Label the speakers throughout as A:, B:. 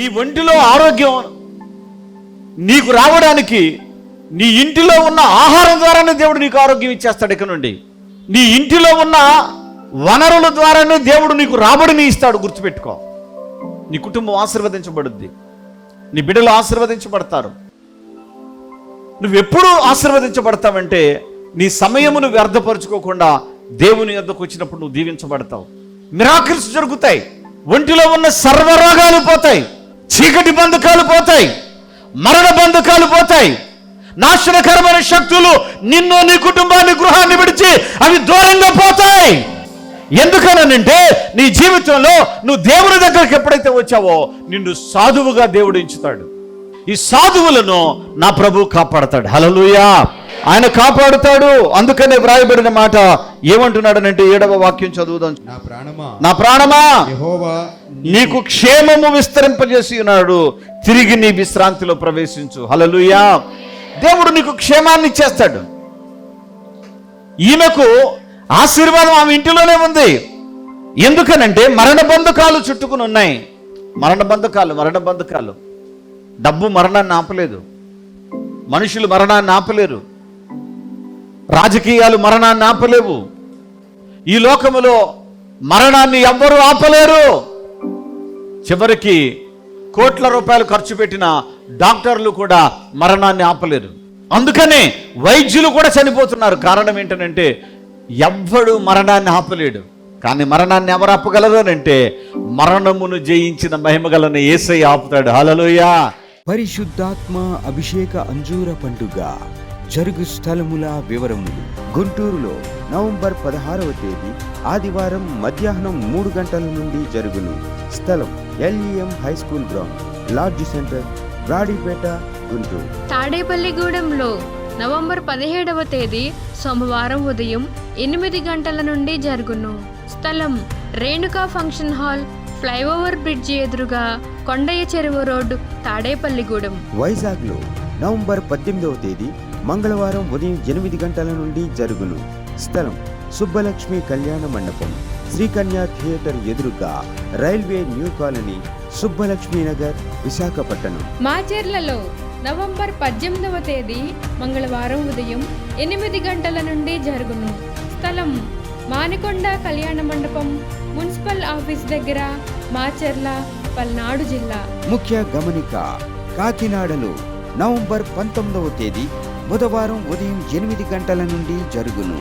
A: నీ ఒంటిలో ఆరోగ్యం నీకు రావడానికి నీ ఇంటిలో ఉన్న ఆహారం ద్వారానే దేవుడు నీకు ఆరోగ్యం ఇచ్చేస్తాడు ఇక్కడ నుండి. నీ ఇంటిలో ఉన్న వనరుల ద్వారానే దేవుడు నీకు రాబడిని ఇస్తాడు గుర్తుపెట్టుకో. నీ కుటుంబం ఆశీర్వదించబడుద్ది. నీ బిడ్డలు ఆశీర్వదించబడతారు. నువ్వెప్పుడు ఆశీర్వదించబడతావంటే నీ సమయమును వ్యర్థపరుచుకోకుండా దేవుని యొద్దకు వచ్చినప్పుడు నువ్వు దీవించబడతావు. మిరాకిల్స్ జరుగుతాయి. ఒంటిలో ఉన్న సర్వరోగాలు పోతాయి. చీకటి బంధకాలు పోతాయి మరణ బంధకాలు పోతాయి. నాశనకరమైన శక్తులు నిన్ను నీ కుటుంబాన్ని గృహాన్ని విడిచి అవి దూరంగా పోతాయి. ఎందుకనంటే నీ జీవితంలో నువ్వు దేవుని దగ్గరికి ఎప్పుడైతే వచ్చావో నిన్ను సాధువుగా దేవుడు ఎంచుతాడు. ఈ సాధువులను నా ప్రభు కాపాడతాడు. హలలుయా ఆయన కాపాడుతాడు. అందుకనే వ్రాయబడిన మాట ఏమంటున్నాడనంటే ఏడవ వాక్యం చదువుదాం.
B: నా ప్రాణమా?
A: నా ప్రాణమా? నీకు క్షేమము విస్తరింపజేసి ఉన్నాడు. తిరిగి నీ విశ్రాంతిలో ప్రవేశించు. హలలుయా దేవుడు నీకు క్షేమాన్ని ఇచ్చేస్తాడు. ఈమెకు ఆశీర్వాదం ఆమె ఇంటిలోనే ఉంది. ఎందుకనంటే మరణ బంధకాలు చుట్టుకుని ఉన్నాయి. మరణ బంధకాలు మరణ బంధకాలు. డబ్బు మరణాన్ని ఆపలేదు. మనుషులు మరణాన్ని ఆపలేరు. రాజకీయాలు మరణాన్ని ఆపలేవు. ఈ లోకములో మరణాన్ని ఎవ్వరూ ఆపలేరు. చివరికి కోట్ల రూపాయలు ఖర్చు పెట్టిన డాక్టర్లు కూడా మరణాన్ని ఆపలేరు. అందుకనే వైద్యులు కూడా చనిపోతున్నారు. కారణం ఏంటనంటే ఎవ్వడు మరణాన్ని ఆపలేడు. కానీ మరణాన్ని ఎవరు ఆపగలరు అని అంటే మరణమును జయించిన మహిమగలను ఏసై ఆపుతాడు. హలలోయ
C: పరిశుద్ధాత్మ అభిషేక అంజూర పండుగ. జరుగు స్థలముల వివరములు. గుంటూరులో నవంబర్ పదహారవ తేదీ ఆదివారం మధ్యాహ్నం మూడు గంటల నుండి జరుగును. స్థలం LEM high school ground lodge centre Brodipet Guntur.
D: తాడేపల్లిగూడెంలో November పదిహేడవ తేదీ సోమవారం ఉదయం ఎనిమిది గంటల నుండి జరుగును. స్థలం Renuka function hall flyover bridge ఎదురుగా కొండయ్య చెరువు రోడ్డు తాడేపల్లిగూడెం.
C: వైజాగ్లో నవంబర్ పద్దెనిమిదవ తేదీ మంగళవారం ఉదయం ఎనిమిది గంటల నుండి జరుగును. స్థలం సుబ్బలక్ష్మి కళ్యాణ మండపం. శ్రీకన్యా థియేటర్ ఎదురుగా railway new colony Subbalakshmi Nagar Visakhapatnam.
D: మాచెర్లలో November పద్దెనిమిదవ తేదీ మంగళవారం ఉదయం ఎనిమిది గంటల నుండి జరుగును. స్థలం మానికొండ కళ్యాణ మండపం మున్సిపల్ ఆఫీస్ దగ్గర మాచెర్ల పల్నాడు జిల్లా.
C: ముఖ్య గమనిక కాకినాడలో నవంబర్ పంతొమ్మిదవ తేదీ బుధవారం ఉదయం ఎనిమిది గంటల నుండి జరుగును.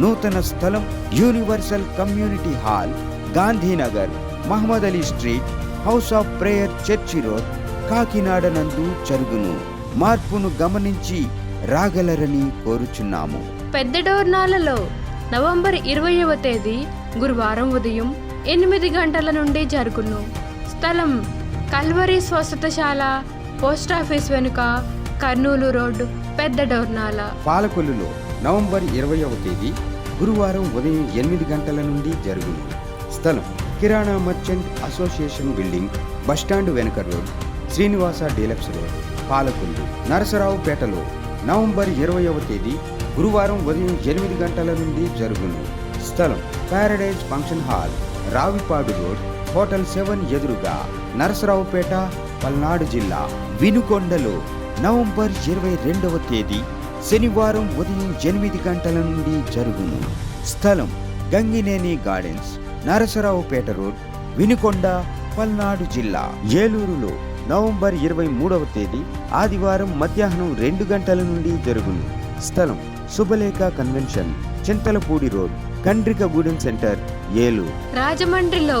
C: నూతన స్థలం universal community hall Gandhinagar Mohammad Ali street house of prayer church road Kakinada నందు జరుగును. మార్పును గమనించి రాగలరని కోరుచున్నాము.
D: పెద్ద డోర్నాలలో నవంబర్ ఇరవైవ తేదీ గురువారం ఉదయం ఎనిమిది గంటల నుండి జరుగును. స్థలం కల్వరి స్వస్థతశాల పోస్టాఫీస్ వెనుక కర్నూలు రోడ్డు పెద్ద డోర్నాల.
C: పాలకొల్లులో నవంబర్ ఇరవయవ తేదీ గురువారం ఉదయం ఎనిమిది గంటల నుండి జరుగును. స్థలం kirana merchant association building bus stand వెనుక road Srinivasa deluxe road Palakollu నరసరావుపేటలో November ఇరవయవ తేదీ గురువారం ఉదయం ఎనిమిది గంటల నుండి జరుగును. స్థలం paradise function hall Ravipadu road hotel seven ఎదురుగా నరసరావుపేట పల్నాడు జిల్లా వినుకొండలో నవంబర్ ఇరవై రెండవ తేదీ శనివారం ఉదయం ఎనిమిది గంటల నుండి జరుగును. స్థలం గంగినేని గార్డెన్స్ నరసరావుపేట రోడ్ వినుకొండ పల్నాడు జిల్లా. ఏలూరులో నవంబర్ ఇరవై మూడవ తేదీ ఆదివారం మధ్యాహ్నం రెండు గంటల నుండి జరుగును. స్థలం Shubhalekha convention Chintalapudi road Kandrikagudem centre Eluru.
D: రాజమండ్రిలో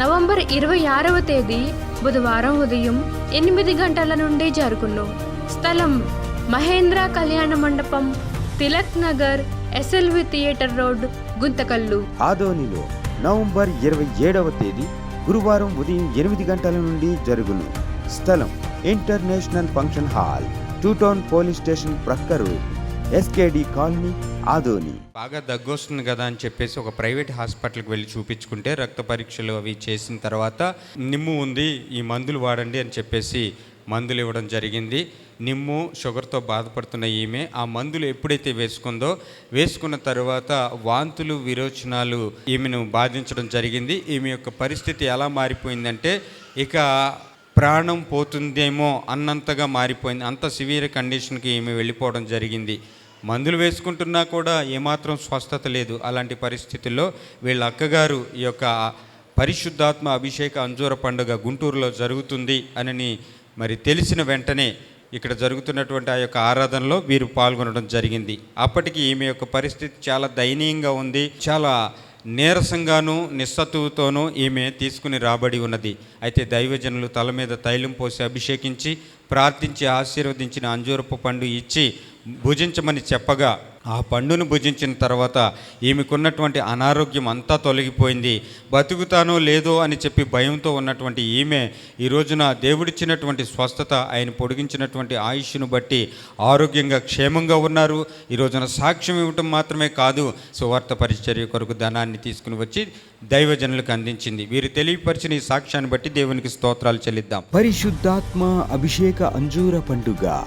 D: నవంబర్ ఇరవై ఆరవ తేదీ బుధవారం ఉదయం ఎనిమిది గంటల నుండి జరుగును. స్థలం మహేంద్ర కళ్యాణ మండపం Tilak Nagar SLV theatre road Guntakal.
C: ఆదోనిలో నవంబర్ ఇరవై ఏడవ తేదీ గురువారం ఉదయం ఎనిమిది గంటల నుండి జరుగును. స్థలం international function hall two town police station ప్రక్క రోడ్ ఎస్కేడి కాలనీ ఆదోని.
B: బాగా దగ్గొస్తుంది కదా అని చెప్పేసి ఒక ప్రైవేట్ హాస్పిటల్కి వెళ్ళి చూపించుకుంటే రక్త పరీక్షలు అవి చేసిన తర్వాత నిమ్ము ఉంది ఈ మందులు వాడండి అని చెప్పేసి మందులు ఇవ్వడం జరిగింది. నిమ్ము షుగర్తో బాధపడుతున్న ఈమె ఆ మందులు ఎప్పుడైతే వేసుకుందో వేసుకున్న తర్వాత వాంతులు విరోచనాలు ఈమెను బాధించడం జరిగింది. ఈమె యొక్క పరిస్థితి ఎలా మారిపోయిందంటే ఇక ప్రాణం పోతుందేమో అన్నంతగా మారిపోయింది. అంత సివియర్ కండిషన్కి ఈమె వెళ్ళిపోవడం జరిగింది. మందులు వేసుకుంటున్నా కూడా ఏమాత్రం స్వస్థత లేదు. అలాంటి పరిస్థితుల్లో వీళ్ళ అక్కగారు ఈ యొక్క పరిశుద్ధాత్మ అభిషేక అంజూర పండుగ గుంటూరులో జరుగుతుంది అని మరి తెలిసిన వెంటనే ఇక్కడ జరుగుతున్నటువంటి ఆ యొక్క ఆరాధనలో వీరు పాల్గొనడం జరిగింది. అప్పటికి ఈమె యొక్క పరిస్థితి చాలా దయనీయంగా ఉంది. చాలా నీరసంగాను నిస్సత్తువుతోనూ ఈమె తీసుకుని రాబడి ఉన్నది. అయితే దైవజనులు తల మీద తైలం పోసి అభిషేకించి ప్రార్థించి ఆశీర్వదించిన అంజూరపు పండు ఇచ్చి భుజించమని చెప్పగా ఆ పండును భుజించిన తర్వాత ఈమెకున్నటువంటి అనారోగ్యం అంతా తొలగిపోయింది. బతుకుతానో లేదో అని చెప్పి భయంతో ఉన్నటువంటి ఈమె ఈ రోజున దేవుడిచ్చినటువంటి స్వస్థత ఆయన పొడిగించినటువంటి ఆయుష్ను బట్టి ఆరోగ్యంగా క్షేమంగా ఉన్నారు. ఈ రోజున సాక్ష్యం ఇవ్వటం మాత్రమే కాదు సువార్త పరిచర్య కొరకు ధనాన్ని తీసుకుని వచ్చి దైవజనులకు అందించింది. వీరు తెలియపరిచిన ఈ సాక్ష్యాన్ని బట్టి దేవునికి స్తోత్రాలు చెల్లిద్దాం.
C: పరిశుద్ధాత్మ అభిషేక అంజూర పండుగ.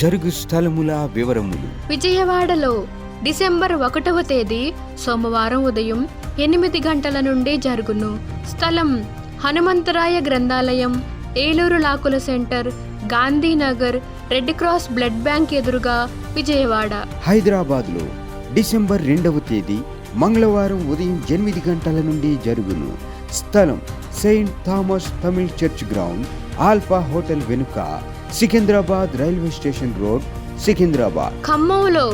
C: జరుగు స్థలముల వివరములు.
D: విజయవాడలో డిసెంబర్ ఒకటవ తేదీ సోమవారం ఉదయం ఎనిమిది గంటల నుండి జరుగును. స్థలం హనుమంతరాయ గ్రంథాలయం Eluru లాకుల centre Gandhinagar red cross blood bank ఎదురుగా విజయవాడ.
C: హైదరాబాద్లో డిసెంబర్ రెండవ తేదీ మంగళవారం ఉదయం ఎనిమిది గంటల నుండి జరుగును. స్థలం saint Thomas Tamil church ground alpha hotel వెనుక Secunderabad railway station road Secunderabad.
D: ఖమ్మంలో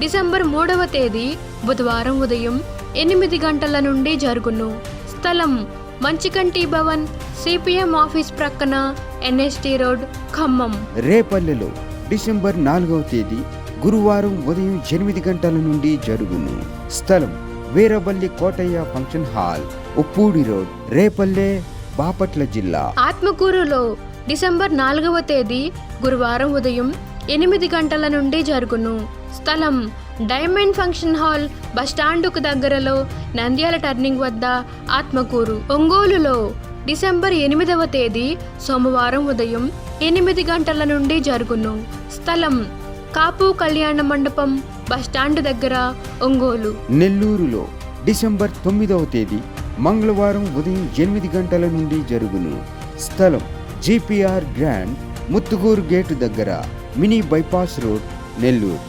D: డిసెంబర్ మూడవ తేదీ బుధవారం ఉదయం ఎనిమిది గంటల నుండి జరుగును. స్థలం మంచికంటి భవన్ సిపిఎం ఆఫీస్ ప్రక్కన ఎన్ఎస్టి రోడ్ ఖమ్మం.
C: రేపల్లెలో డిసెంబర్ నాలుగవ తేదీ గురువారం ఉదయం ఎనిమిది గంటల నుండి జరుగును. స్థలం Veeraballi Kotaiah function hall Uppudi road Repalle Bapatla జిల్లా.
D: ఆత్మకూరులో డిసెంబర్ నాలుగవ తేదీ గురువారం ఉదయం ఎనిమిది గంటల నుండి జరుగును. స్థలం డైమండ్ ఫంక్షన్ హాల్ బస్టాండుకు దగ్గరలో నంద్యాల టర్నింగ్ వద్ద ఆత్మకూరు. ఒంగోలులో డిసెంబర్ ఎనిమిదవ తేదీ సోమవారం ఉదయం ఎనిమిది గంటల నుండి జరుగును. స్థలం కాపు కళ్యాణ మండపం బస్టాండ్ దగ్గర ఒంగోలు.
C: నెల్లూరులో డిసెంబర్ తొమ్మిదవ తేదీ మంగళవారం ఉదయం ఎనిమిది గంటల నుండి జరుగును. స్థలం జిపిఆర్ గ్రాండ్ ముత్తుగూరు గేటు దగ్గర మినీ బైపాస్ రోడ్ నెల్లూరు